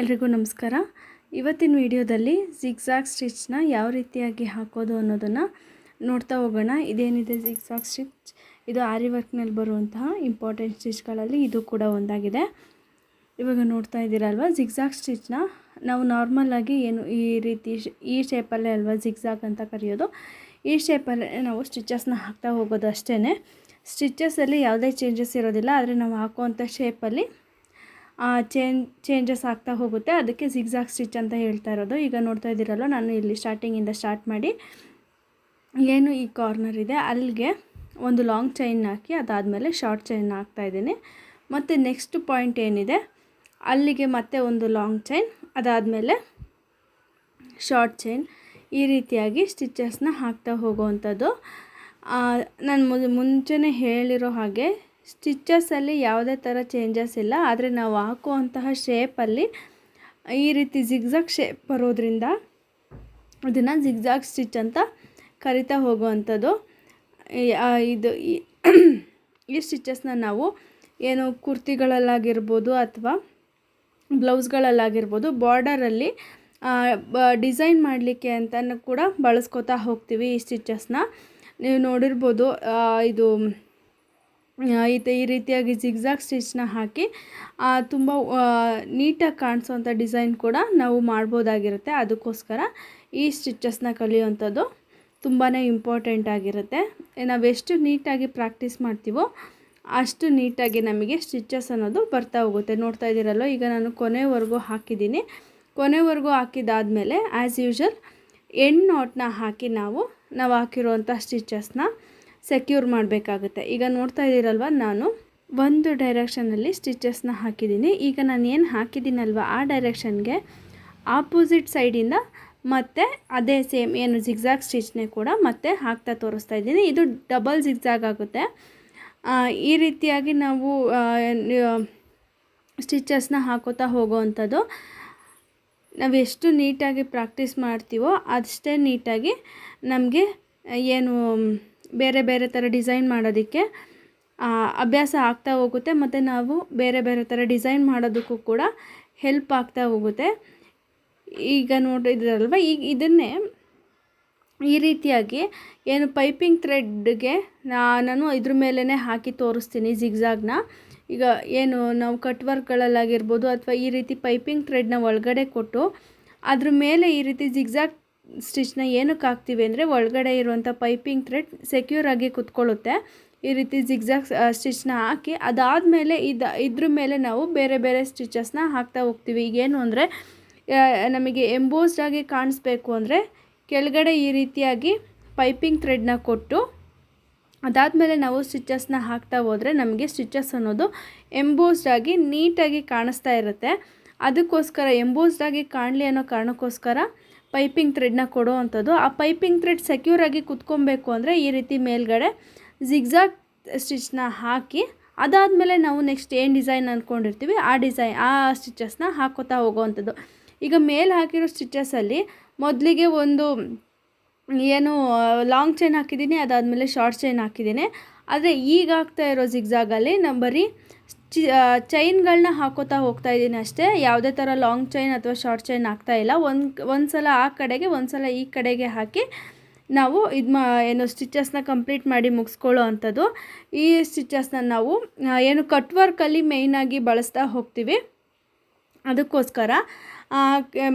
ಎಲ್ರಿಗೂ ನಮಸ್ಕಾರ. ಇವತ್ತಿನ ವಿಡಿಯೋದಲ್ಲಿ ಜಿಗ್ಜಾಗ್ ಸ್ಟಿಚ್ನ ಯಾವ ರೀತಿಯಾಗಿ ಹಾಕೋದು ಅನ್ನೋದನ್ನು ನೋಡ್ತಾ ಹೋಗೋಣ. ಇದೇನಿದೆ ಝಿಗ್ಝಾಗ್ ಸ್ಟಿಚ್? ಇದು ಆರಿ ವರ್ಕ್ನಲ್ಲಿ ಬರುವಂತಹ ಇಂಪಾರ್ಟೆಂಟ್ ಸ್ಟಿಚ್ಗಳಲ್ಲಿ ಇದು ಕೂಡ ಒಂದಾಗಿದೆ. ಇವಾಗ ನೋಡ್ತಾ ಇದ್ದೀರಲ್ವ ಝಿಗ್ಝಾಗ್ ಸ್ಟಿಚ್ನ ನಾವು ನಾರ್ಮಲಾಗಿ ಏನು ಈ ರೀತಿ ಈ ಶೇಪಲ್ಲೇ ಅಲ್ವಾ ಝಿಗ್ಝಾಗ್ ಅಂತ ಕರೆಯೋದು? ಈ ಶೇಪಲ್ಲೇ ನಾವು ಸ್ಟಿಚಸ್ನ ಹಾಕ್ತಾ ಹೋಗೋದು ಅಷ್ಟೇ ಸ್ಟಿಚಸಲ್ಲಿ ಯಾವುದೇ ಚೇಂಜಸ್ ಇರೋದಿಲ್ಲ, ಆದರೆ ನಾವು ಹಾಕುವಂಥ ಶೇಪಲ್ಲಿ ಚೇಂಜ್ ಚೇಂಜಸ್ ಆಗ್ತಾ ಹೋಗುತ್ತೆ. ಅದಕ್ಕೆ ಜಿಗ್ಜಾಗ್ ಸ್ಟಿಚ್ ಅಂತ ಹೇಳ್ತಾ ಇರೋದು. ಈಗ ನೋಡ್ತಾ ಇದ್ದೀರಲ್ಲ ನಾನು ಇಲ್ಲಿ ಸ್ಟಾರ್ಟಿಂಗಿಂದ ಸ್ಟಾರ್ಟ್ ಮಾಡಿ. ಏನು ಈ ಕಾರ್ನರ್ ಇದೆ? ಅಲ್ಲಿಗೆ ಒಂದು ಲಾಂಗ್ ಚೈನ್ ಹಾಕಿ, ಅದಾದಮೇಲೆ ಶಾರ್ಟ್ ಚೈನ್ ಹಾಕ್ತಾ ಇದ್ದೀನಿ. ಮತ್ತು ನೆಕ್ಸ್ಟ್ ಪಾಯಿಂಟ್ ಏನಿದೆ? ಅಲ್ಲಿಗೆ ಮತ್ತೆ ಒಂದು ಲಾಂಗ್ ಚೈನ್ ಅದಾದಮೇಲೆ ಶಾರ್ಟ್ ಚೈನ್ ಈ ರೀತಿಯಾಗಿ ಸ್ಟಿಚಸ್ನ ಹಾಕ್ತಾ ಹೋಗೋವಂಥದ್ದು. ನಾನು ಮುಂಚೆನೇ ಹೇಳಿರೋ ಹಾಗೆ ಸ್ಟಿಚಸಲ್ಲಿ ಯಾವುದೇ ಥರ ಚೇಂಜಸ್ ಇಲ್ಲ. ಆದರೆ ನಾವು ಹಾಕುವಂತಹ ಶೇಪಲ್ಲಿ ಈ ರೀತಿ ಜಿಗ್ಜಾಗ್ ಶೇಪ್ ಬರೋದ್ರಿಂದ ಇದನ್ನು ಜಿಗ್ಜಾಗ್ ಸ್ಟಿಚ್ ಅಂತ ಕರಿತಾ ಹೋಗುವಂಥದ್ದು. ಇದು ಈ- ಸ್ಟಿಚಸ್ನ ನಾವು ಏನು ಕುರ್ತಿಗಳಲ್ಲಾಗಿರ್ಬೋದು ಅಥವಾ ಬ್ಲೌಸ್ಗಳಲ್ಲಾಗಿರ್ಬೋದು ಬಾರ್ಡರಲ್ಲಿ ಡಿಸೈನ್ ಮಾಡಲಿಕ್ಕೆ ಅಂತ ಕೂಡ ಬಳಸ್ಕೊತಾ ಹೋಗ್ತೀವಿ ಈ ಸ್ಟಿಚಸ್ನ ನೀವು ನೋಡಿರ್ಬೋದು ಇದು ಈ ರೀತಿಯಾಗಿ ಜಿಗ್ಜಾಗ್ ಸ್ಟಿಚ್ನ ಹಾಕಿ ತುಂಬ ನೀಟಾಗಿ ಕಾಣಿಸೋವಂಥ ಡಿಸೈನ್ ಕೂಡ ನಾವು ಮಾಡ್ಬೋದಾಗಿರುತ್ತೆ. ಅದಕ್ಕೋಸ್ಕರ ಈ ಸ್ಟಿಚಸ್ನ ಕಲಿಯುವಂಥದ್ದು ತುಂಬಾ ಇಂಪಾರ್ಟೆಂಟ್ ಆಗಿರುತ್ತೆ. ಎಷ್ಟು ನೀಟಾಗಿ ಪ್ರಾಕ್ಟೀಸ್ ಮಾಡ್ತೀವೋ ಅಷ್ಟು ನೀಟಾಗಿ ನಮಗೆ ಸ್ಟಿಚಸ್ ಅನ್ನೋದು ಬರ್ತಾ ಹೋಗುತ್ತೆ. ನೋಡ್ತಾ ಇದ್ದೀರಲ್ಲೋ ಈಗ ನಾನು ಕೊನೆವರೆಗೂ ಹಾಕಿದ್ದೀನಿ. ಕೊನೆವರೆಗೂ ಹಾಕಿದ್ದಾದಮೇಲೆ ಆ್ಯಸ್ ಯೂಶಲ್ ಎಂಡ್ ನಾಟ್ನ ಹಾಕಿ ನಾವು ನಾವು ಹಾಕಿರುವಂಥ ಸ್ಟಿಚಸ್ನ ಸೆಕ್ಯೂರ್ ಮಾಡಬೇಕಾಗುತ್ತೆ. ಈಗ ನೋಡ್ತಾ ಇದ್ದೀರಲ್ವ, ನಾನು ಒಂದು ಡೈರೆಕ್ಷನಲ್ಲಿ ಸ್ಟಿಚಸ್ನ ಹಾಕಿದ್ದೀನಿ. ಈಗ ನಾನು ಏನು ಹಾಕಿದ್ದೀನಲ್ವ, ಆ ಡೈರೆಕ್ಷನ್ಗೆ ಆಪೋಸಿಟ್ ಸೈಡಿಂದ ಮತ್ತೆ ಅದೇ ಸೇಮ್ ಏನು ಜಿಗ್ಜಾಗ್ ಸ್ಟಿಚ್ನೇ ಕೂಡ ಮತ್ತೆ ಹಾಕ್ತಾ ತೋರಿಸ್ತಾ ಇದ್ದೀನಿ. ಇದು ಡಬಲ್ ಜಿಗ್ಜಾಗ್ ಆಗುತ್ತೆ. ಈ ರೀತಿಯಾಗಿ ನಾವು ಸ್ಟಿಚಸ್ನ ಹಾಕೋತಾ ಹೋಗೋವಂಥದ್ದು. ನಾವು ಎಷ್ಟು ನೀಟಾಗಿ ಪ್ರಾಕ್ಟೀಸ್ ಮಾಡ್ತೀವೋ ಅಷ್ಟೇ ನೀಟಾಗಿ ನಮಗೆ ಏನು ಬೇರೆ ಬೇರೆ ಥರ ಡಿಸೈನ್ ಮಾಡೋದಕ್ಕೆ ಅಭ್ಯಾಸ ಆಗ್ತಾ ಹೋಗುತ್ತೆ. ಮತ್ತು ನಾವು ಬೇರೆ ಬೇರೆ ಥರ ಡಿಸೈನ್ ಮಾಡೋದಕ್ಕೂ ಕೂಡ ಹೆಲ್ಪ್ ಆಗ್ತಾ ಹೋಗುತ್ತೆ. ಈಗ ನೋಡಿದ್ರಲ್ವ ಈಗ ಇದನ್ನೇ ಈ ರೀತಿಯಾಗಿ ಏನು ಪೈಪಿಂಗ್ ಥ್ರೆಡ್ಗೆ ನಾನು ಇದ್ರ ಮೇಲೇ ಹಾಕಿ ತೋರಿಸ್ತೀನಿ ಜಿಗ್ಜಾಗ್ನ ಈಗ ಏನು ನಾವು ಕಟ್ ವರ್ಕ್ಗಳಲ್ಲಾಗಿರ್ಬೋದು ಅಥವಾ ಈ ರೀತಿ ಪೈಪಿಂಗ್ ಥ್ರೆಡ್ನ ಒಳಗಡೆ ಕೊಟ್ಟು, ಅದ್ರ ಮೇಲೆ ಈ ರೀತಿ ಜಿಗ್ಜಾಗ್ ಸ್ಟಿಚ್ನ ಏನಕ್ಕೆ ಹಾಕ್ತೀವಿ ಅಂದರೆ ಒಳಗಡೆ ಇರುವಂಥ ಪೈಪಿಂಗ್ ಥ್ರೆಡ್ ಸೆಕ್ಯೂರ್ ಆಗಿ ಕುತ್ಕೊಳ್ಳುತ್ತೆ. ಈ ರೀತಿ ಜಿಗ್ಜಾಗ್ ಸ್ಟಿಚ್ನ ಹಾಕಿ ಅದಾದಮೇಲೆ ಇದು, ಇದ್ರ ಮೇಲೆ ನಾವು ಬೇರೆ ಬೇರೆ ಸ್ಟಿಚಸ್ನ ಹಾಕ್ತಾ ಹೋಗ್ತೀವಿ. ಈಗೇನು ಅಂದರೆ ನಮಗೆ ಎಂಬೋಸ್ಡ್ ಆಗಿ ಕಾಣಿಸ್ಬೇಕು ಅಂದರೆ ಕೆಳಗಡೆ ಈ ರೀತಿಯಾಗಿ ಪೈಪಿಂಗ್ ಥ್ರೆಡ್ನ ಕೊಟ್ಟು ಅದಾದಮೇಲೆ ನಾವು ಸ್ಟಿಚಸ್ನ ಹಾಕ್ತಾ ಹೋದರೆ ನಮಗೆ ಸ್ಟಿಚಸ್ ಅನ್ನೋದು ಎಂಬೋಸ್ಡ್ ಆಗಿ ನೀಟಾಗಿ ಕಾಣಿಸ್ತಾ ಇರುತ್ತೆ. ಅದಕ್ಕೋಸ್ಕರ ಎಂಬೋಸ್ಡ್ ಆಗಿ ಕಾಣಲಿ ಅನ್ನೋ ಕಾರಣಕ್ಕೋಸ್ಕರ ಪೈಪಿಂಗ್ ಥ್ರೆಡ್ನ ಕೊಡೋ ಅಂಥದ್ದು. ಆ ಪೈಪಿಂಗ್ ಥ್ರೆಡ್ ಸೆಕ್ಯೂರ್ ಆಗಿ ಕುತ್ಕೊಬೇಕು ಅಂದರೆ ಈ ರೀತಿ ಮೇಲ್ಗಡೆ ಜಿಗ್ಜಾಗ್ ಸ್ಟಿಚ್ನ ಹಾಕಿ, ಅದಾದಮೇಲೆ ನಾವು ನೆಕ್ಸ್ಟ್ ಏನು ಡಿಸೈನ್ ಅಂದ್ಕೊಂಡಿರ್ತೀವಿ ಆ ಡಿಸೈನ್ ಆ ಸ್ಟಿಚಸ್ನ ಹಾಕೋತಾ ಹೋಗೋವಂಥದ್ದು. ಈಗ ಮೇಲೆ ಹಾಕಿರೋ ಸ್ಟಿಚಸಲ್ಲಿ ಮೊದಲಿಗೆ ಒಂದು ಏನು ಲಾಂಗ್ ಚೈನ್ ಹಾಕಿದ್ದೀನಿ, ಅದಾದಮೇಲೆ ಶಾರ್ಟ್ ಚೈನ್ ಹಾಕಿದ್ದೀನಿ. ಆದರೆ ಈಗ ಆಗ್ತಾ ಇರೋ ಜಿಗ್ಜಾಗಲ್ಲಿ ನಂಬರಿ ಬರೀ ಚಿ ಚೈನ್ಗಳನ್ನ ಹಾಕೋತಾ ಹೋಗ್ತಾ ಇದ್ದೀನಿ ಅಷ್ಟೇ. ಯಾವುದೇ ಥರ ಲಾಂಗ್ ಚೈನ್ ಅಥವಾ ಶಾರ್ಟ್ ಚೈನ್ ಹಾಕ್ತಾ ಇಲ್ಲ. ಒಂದು ಒಂದು ಸಲ ಆ ಕಡೆಗೆ ಒಂದು ಸಲ ಈ ಕಡೆಗೆ ಹಾಕಿ ನಾವು ಇದು ಮಾ, ಏನು ಸ್ಟಿಚಸ್ನ ಕಂಪ್ಲೀಟ್ ಮಾಡಿ ಮುಗಿಸ್ಕೊಳ್ಳೋ ಅಂಥದ್ದು. ಈ ಸ್ಟಿಚಸ್ನ ನಾವು ಏನು ಕಟ್ ವರ್ಕಲ್ಲಿ ಮೇಯ್ನಾಗಿ ಬಳಸ್ತಾ ಹೋಗ್ತೀವಿ. ಅದಕ್ಕೋಸ್ಕರ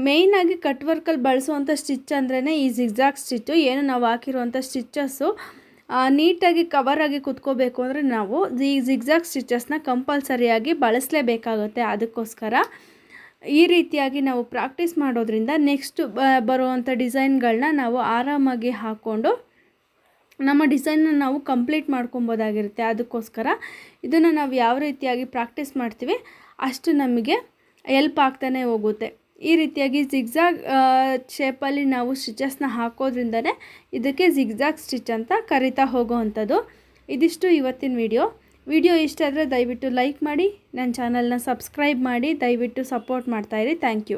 ಮೇಯ್ನಾಗಿ ಕಟ್ ವರ್ಕಲ್ಲಿ ಬಳಸುವಂಥ ಸ್ಟಿಚ್ ಅಂದ್ರೇ ಈ ಜಿಗ್ಜಾಗ್ ಸ್ಟಿಚ್ಚು. ಏನು ನಾವು ಹಾಕಿರುವಂಥ ಸ್ಟಿಚಸ್ಸು ನೀಟಾಗಿ ಕವರಾಗಿ ಕುತ್ಕೋಬೇಕು ಅಂದರೆ ನಾವು ಈ ಜಿಗ್ಜಾಗ್ ಸ್ಟಿಚಸ್ನ ಕಂಪಲ್ಸರಿಯಾಗಿ ಬಳಸಲೇಬೇಕಾಗುತ್ತೆ. ಅದಕ್ಕೋಸ್ಕರ ಈ ರೀತಿಯಾಗಿ ನಾವು ಪ್ರಾಕ್ಟೀಸ್ ಮಾಡೋದ್ರಿಂದ ನೆಕ್ಸ್ಟ್ ಬರುವಂಥ ಡಿಸೈನ್ಗಳನ್ನ ನಾವು ಆರಾಮಾಗಿ ಹಾಕ್ಕೊಂಡು ನಮ್ಮ ಡಿಸೈನ್ನ ನಾವು ಕಂಪ್ಲೀಟ್ ಮಾಡ್ಕೊಬೋದಾಗಿರುತ್ತೆ. ಅದಕ್ಕೋಸ್ಕರ ಇದನ್ನು ನಾವು ಯಾವ ರೀತಿಯಾಗಿ ಪ್ರಾಕ್ಟೀಸ್ ಮಾಡ್ತೀವಿ ಅಷ್ಟು ನಮಗೆ ಎಲ್ಪ್ ಆಗ್ತಾನೆ ಹೋಗುತ್ತೆ. ಈ ರೀತಿಯಾಗಿ ಜಿಗ್ಜಾಗ್ ಶೇಪಲ್ಲಿ ನಾವು ಸ್ಟಿಚಸ್ನ ಹಾಕೋದ್ರಿಂದನೇ ಇದಕ್ಕೆ ಜಿಗ್ಜಾಗ್ ಸ್ಟಿಚ್ ಅಂತ ಕರಿತಾ ಹೋಗೋವಂಥದ್ದು. ಇದಿಷ್ಟು ಇವತ್ತಿನ ವಿಡಿಯೋ ವಿಡಿಯೋ ಇಷ್ಟ ಆದರೆ ದಯವಿಟ್ಟು ಲೈಕ್ ಮಾಡಿ, ನನ್ನ ಚಾನಲ್ನ ಸಬ್ಸ್ಕ್ರೈಬ್ ಮಾಡಿ, ದಯವಿಟ್ಟು ಸಪೋರ್ಟ್ ಮಾಡ್ತಾಯಿರಿ ಥ್ಯಾಂಕ್ ಯು